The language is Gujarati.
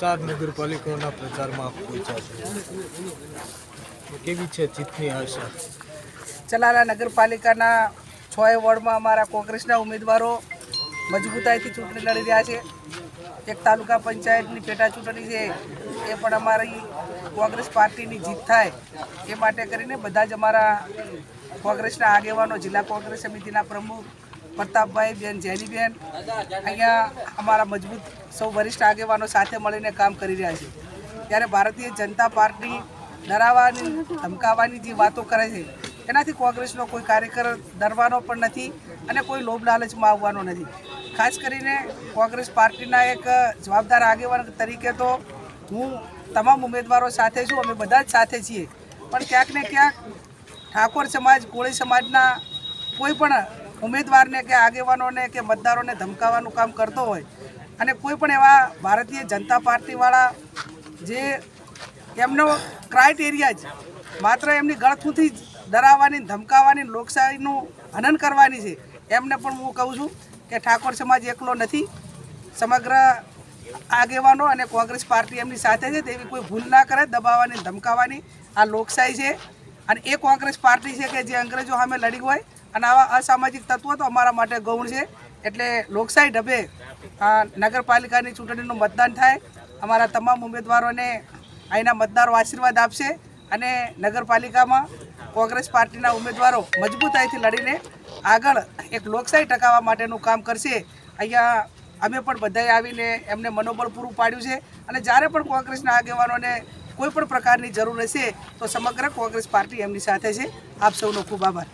ચાર નગરપાલિકાઓના પ્રચારમાં પહોંચ્યા કેવી છે જીતની આશા? ચલાલા નગરપાલિકાના છ વોર્ડમાં અમારા કોંગ્રેસના ઉમેદવારો મજબૂતાઈથી ચૂંટણી લડી રહ્યા છે. એક તાલુકા પંચાયતની પેટા ચૂંટણી છે. એ પણ અમારી કોંગ્રેસ પાર્ટીની જીત થાય એ માટે કરીને બધા જ અમારા કોંગ્રેસના આગેવાનો, જિલ્લા કોંગ્રેસ સમિતિના પ્રમુખ, પ્રતાપભાઈ બેન જેનીબેન અહીંયા અમારા મજબૂત સૌ વરિષ્ઠ આગેવાનો સાથે મળીને કામ કરી રહ્યા છે. ત્યારે ભારતીય જનતા પાર્ટી ડરાવવાની, ધમકાવવાની જે વાતો કરે છે, એનાથી કોંગ્રેસનો કોઈ કાર્યકર ડરવાનો પણ નથી અને કોઈ લોભ લાલચમાં આવવાનો નથી. ખાસ કરીને કોંગ્રેસ પાર્ટીના એક જવાબદાર આગેવાન તરીકે તો હું તમામ ઉમેદવારો સાથે છું, અમે બધા જ સાથે છીએ. પણ ક્યાંક ને ક્યાંક ઠાકોર સમાજ, કોળી સમાજના કોઈ પણ ઉમેદવારને કે આગેવાનોને કે મતદારોને ધમકાવવાનું કામ કરતો હોય અને કોઈ પણ એવા ભારતીય જનતા પાર્ટીવાળા જે એમનો ક્રાઇટેરિયા જ માત્ર એમની ગળથુથી જ ડરાવવાની, ધમકાવવાની, લોકશાહીનું હનન કરવાની છે, એમને પણ હું કહું છું કે ઠાકોર સમાજ એકલો નથી. સમગ્ર આગેવાનો અને કોંગ્રેસ પાર્ટી એમની સાથે છે, તેવી કોઈ ભૂલ ના કરે, દબાવવાની, ધમકાવવાની. આ લોકશાહી છે અને એ કોંગ્રેસ પાર્ટી છે કે જે અંગ્રેજો સામે લડી હોય અને આવા અસામાજિક તત્વો તો અમારા માટે ગૌણ છે. એટલે લોકશાહી ઢબે નગરપાલિકાની ચૂંટણીનું મતદાન થાય, અમારા તમામ ઉમેદવારોને અહીંના મતદારો આશીર્વાદ આપશે અને નગરપાલિકામાં કોંગ્રેસ પાર્ટીના ઉમેદવારો મજબૂતાઈથી લડીને આગળ એક લોકશાહી ટકાવવા માટેનું કામ કરશે. અહીંયા અમે પણ બધાએ આવીને એમને મનોબળ પૂરું પાડ્યું છે અને જ્યારે પણ કોંગ્રેસના આગેવાનોને કોઈ પણ પ્રકારની જરૂર હશે, તો સમગ્ર કોંગ્રેસ પાર્ટી એમની સાથે છે. આપ સૌનો ખૂબ આભાર.